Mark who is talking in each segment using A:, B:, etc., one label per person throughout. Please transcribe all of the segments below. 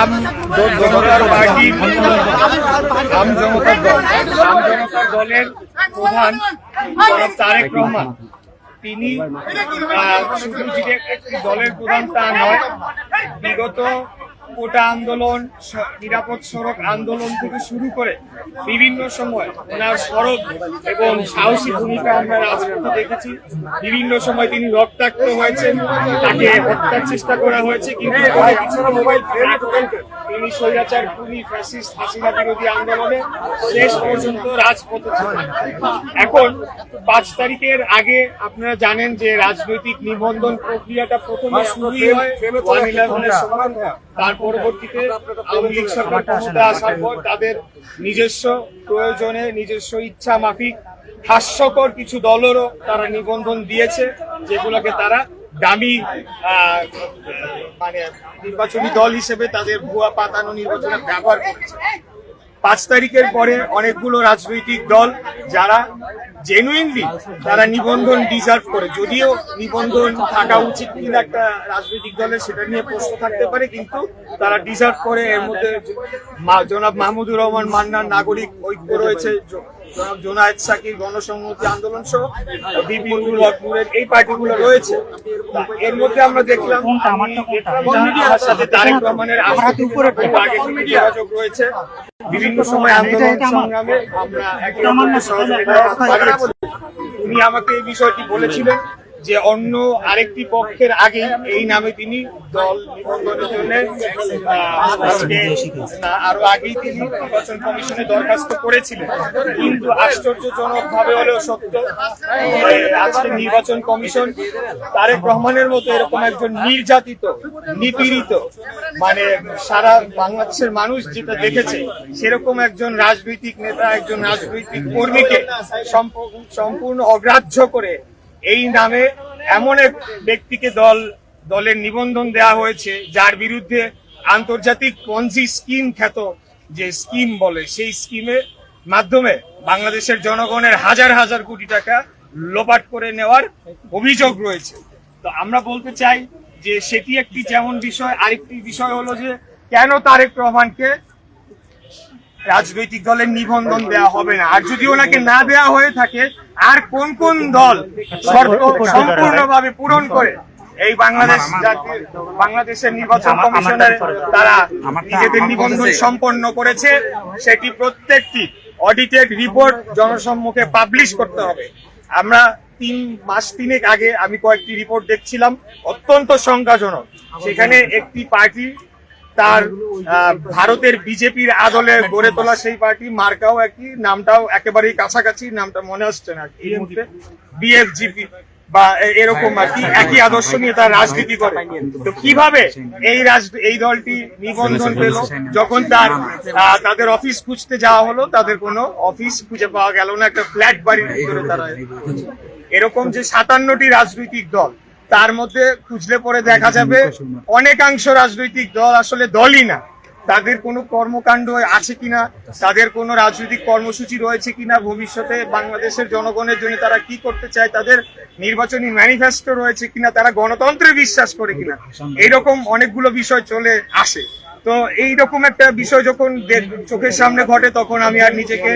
A: আম জনতার পার্টি আম জনতার দল। আম জনতার দলের প্রধান তারেক রহমান। তিনি দলের প্রধান তা নয়, বিগত কোটা আন্দোলন নিরাপদ সড়ক আন্দোলন থেকে শুরু করে বিভিন্ন সময় ওনার সড়ক এবং সাহসী ভূমিকা আমরা রাজপথে দেখেছি। বিভিন্ন সময় তিনি রক্তাক্ত হয়েছেন, তাকে হত্যার চেষ্টা করা হয়েছে, কিন্তু তিনি স্বৈরাচার খুনি ফ্যাসিস্ট হাসিনা বিরোধী আন্দোলনে শেষ পর্যন্ত রাজপথে ছিলেন। এখন পাঁচ তারিখের আগে আপনারা জানেন যে রাজনৈতিক নিবন্ধন প্রক্রিয়াটা প্রথমে শুরুই হয় তার পরবর্তীতে আওয়ামী লীগ সরকার ক্ষমতা আসার পর তাদের নিজস্ব প্রয়োজনে নিজস্ব ইচ্ছা মাফিক হাস্যকর কিছু দলেরও তারা নিবন্ধন দিয়েছে যেগুলোকে তারা দামি মানে নির্বাচনী দল হিসেবে তাদের ভুয়া পাতানো নির্বাচনে ব্যবহার করেছে। পাঁচ তারিখের পরে অনেকগুলো রাজনৈতিক দল, যারা জেনুইনলি তারা নিবন্ধন ডিজার্ভ করে। যদিও নিবন্ধন থাকা উচিত কিনা একটা রাজনৈতিক দলের, সেটা নিয়ে প্রশ্ন থাকতে পারে, কিন্তু তারা ডিজার্ভ করে। এর মধ্যে জনাব মাহমুদুর রহমান মান্নার নাগরিক ঐক্য রয়েছে। জনাব জোনায়েদ সাকির গণসংহতি আন্দোলন সহ বিপিনুল হক নূরের এই পার্টিগুলো রয়েছে। এর মধ্যে আমরা দেখলাম আমি আমার সাথে তারেক রহমানের যোগাযোগ রয়েছে। বিভিন্ন সময় আন্দোলন সংগ্রামে আমরা একে অপরকে সহযোগিতা উনি আমাকে এই বিষয়টি বলেছিলেন। যে অন্য আরেকটি পক্ষের আগে এই নামে তিনি দল নিবন্ধনের জন্য আজকে আরও আগেই তিনি নির্বাচন কমিশনে দরখাস্ত করেছিলেন। কিন্তু আশ্চর্যজনক ভাবে হলেও সত্য আজকে নির্বাচন কমিশন তারেক রহমানের মতো এরকম একজন নির্যাতিত নিপীড়িত মানে সারা বাংলাদেশের মানুষ যেটা দেখেছে সেরকম একজন রাজনৈতিক নেতা একজন রাজনৈতিক কর্মীকে সম্প- সম্পূর্ণ অগ্রাহ্য করে এই নামে এমন এক ব্যক্তিকে দল, দলের নিবন্ধন দেওয়া হয়েছে, যার বিরুদ্ধে আন্তর্জাতিক পঞ্জি স্কিম খ্যাত যে স্কিম বলে, সেই স্কিমের মাধ্যমে বাংলাদেশের জনগণের হাজার হাজার কোটি টাকা লোপাট করে নেওয়ার অভিযোগ রয়েছে। তো আমরা বলতে চাই যে সেটি একটি যেমন বিষয়, আরেকটি বিষয় হলো যে কেন তারেক রহমানকে রাজনৈতিক দলের নিবন্ধন দেওয়া হবে না। আর যদি ওনাকে না দেওয়া হয়ে থাকে আর কোন কোন দল সম্পূর্ণভাবে পূরণ করে? এই বাংলাদেশ বাংলাদেশের নির্বাচন কমিশনের তারা নিজেদের নিবন্ধন সম্পন্ন করেছে। সেটি প্রত্যেকটি অডিটেড রিপোর্ট জনসম্মুখে পাবলিশ করতে হবে। আমরা তিন মাস তিনেক আগে আমি কয়েকটি রিপোর্ট দেখছিলাম অত্যন্ত সংখ্যাজনক। সেখানে একটি পার্টি তার আহ, ভারতের বিজেপির আদলে গড়ে তোলা সেই পার্টি মার্কাও একই নামটাও একেবারেই কাছাকাছি নামটা মনে আসছে না এই মুহূর্তে। বিএফজিপি বা এরকম আর কি একই আদর্শ নিয়ে তার রাজনীতি করে। তো কীভাবে এই রাজ এই দলটি নিবন্ধন পেল? যখন তার আহ, তাদের অফিস খুঁজতে যাওয়া হলো তাদের কোনো অফিস খুঁজে পাওয়া গেল না একটা ফ্ল্যাট বাড়ির ভিতরে তারা এরকম যে সাতান্নটি রাজনৈতিক দল তার মধ্যে খুঁজলে পরে দেখা যাবে অনেকাংশ রাজনৈতিক দল আসলে দলই না। তাদের কোনো কর্মকাণ্ড আছে কিনা তাদের কোনো রাজনৈতিক কর্মসূচি রয়েছে কিনা ভবিষ্যতে বাংলাদেশের জনগণের জন্য তারা কি করতে চায় তাদের নির্বাচনী ম্যানিফেস্টো রয়েছে কিনা তারা গণতন্ত্রে বিশ্বাস করে কিনা এইরকম অনেকগুলো বিষয় চলে আসে। তো এইরকম একটা বিষয় যখন চোখের সামনে ঘটে তখন আমি আর নিজেকে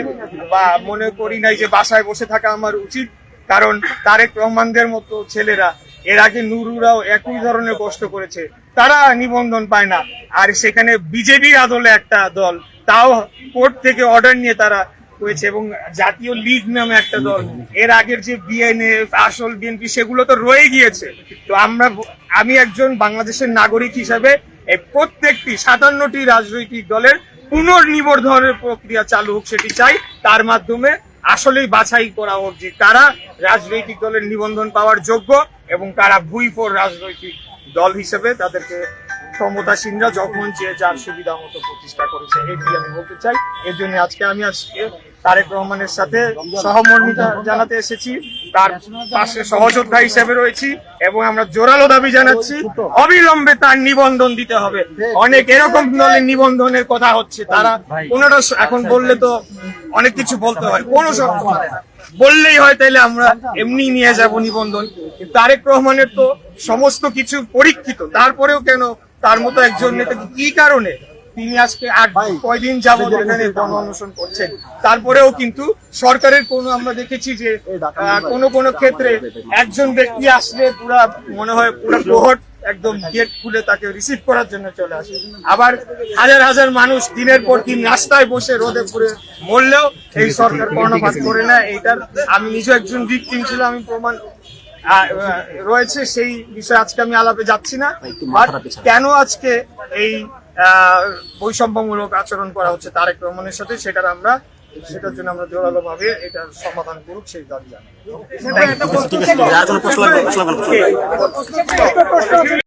A: বা মনে করি নাই যে বাসায় বসে থাকা আমার উচিত। কারণ তারেক রহমানদের মতো ছেলেরা এর আগে নুরুরাও একই ধরনের কষ্ট করেছে। তারা নিবন্ধন পায় না। আর সেখানে বিজেপির আদলে একটা দল, তাও কোর্ট থেকে অর্ডার নিয়ে তারা হয়েছে এবং জাতীয় লীগ নামে একটা দল। এর আগের যে বিএনএফ আসল বিএনপি সেগুলো তো রয়ে গিয়েছে। তো আমরা আমি একজন বাংলাদেশের নাগরিক হিসাবে প্রত্যেকটি সাতান্নটি রাজনৈতিক দলের পুনর্নিবর্ধনের প্রক্রিয়া চালু হোক সেটি চাই, তার মাধ্যমে আসলেই বাছাই করা হোক যে কারা রাজনৈতিক দলের নিবন্ধন পাওয়ার যোগ্য। এবং কারা ভুইফোর রাজনৈতিক দল হিসেবে তাদেরকে ক্ষমতাসীনরা যখন যে যার সুবিধা মতো প্রতিষ্ঠা করেছে, এটি আমি বলতে চাই। এর জন্য আজকে আমি আজকে তারেক রহমানের সাথে সহমর্মিতা জানাতে এসেছি। তার পাশে সহযোদ্ধা হিসেবে রয়েছি এবং আমরা জোরালো দাবি জানাচ্ছি, অবিলম্বে তার নিবন্ধন দিতে হবে। অনেক এরকম দলের নিবন্ধনের কথা হচ্ছে। তারা কোনোটা এখন বললে তো অনেক কিছু বলতে হয়। কোনো না। বললেই হয় তাইলে আমরা এমনি নিয়ে যাব নিবন্ধন। তারেক রহমানের তো সমস্ত কিছু পরীক্ষিত। তারপরেও কেন তার মতো একজন নেতাকে কি কারণে তিনি আজকে আট কয়দিন যাবত এখানে গণ অনশন করছেন? তারপরেও কিন্তু সরকারের কোনো আমরা দেখেছি যে কোনো কোনো ক্ষেত্রে একজন ব্যক্তি আসলে পুরা মনে হয় পুরো কোহট একদম গেট খুলে তাকে রিসিভ করার জন্য চলে আসে। আবার হাজার হাজার মানুষ দিনের পর দিন রাস্তায় বসে রোদে পুরে মরলেও এই সরকার কর্ণপাত করে না এইটার আমি নিজে একজন ভিকটিম ছিল আমি প্রমাণ রয়েছে সেই বিষয়ে আজকে আমি আলাপে যাচ্ছি না। কেন আজকে এই বৈষম্যমূলক আচরণ করা হচ্ছে তারেক রহমানের সাথে সেটার আমরা সেটার জন্য আমরা জোরালো ভাবে এটার সমাধান করুক সেই দাবি জানাই।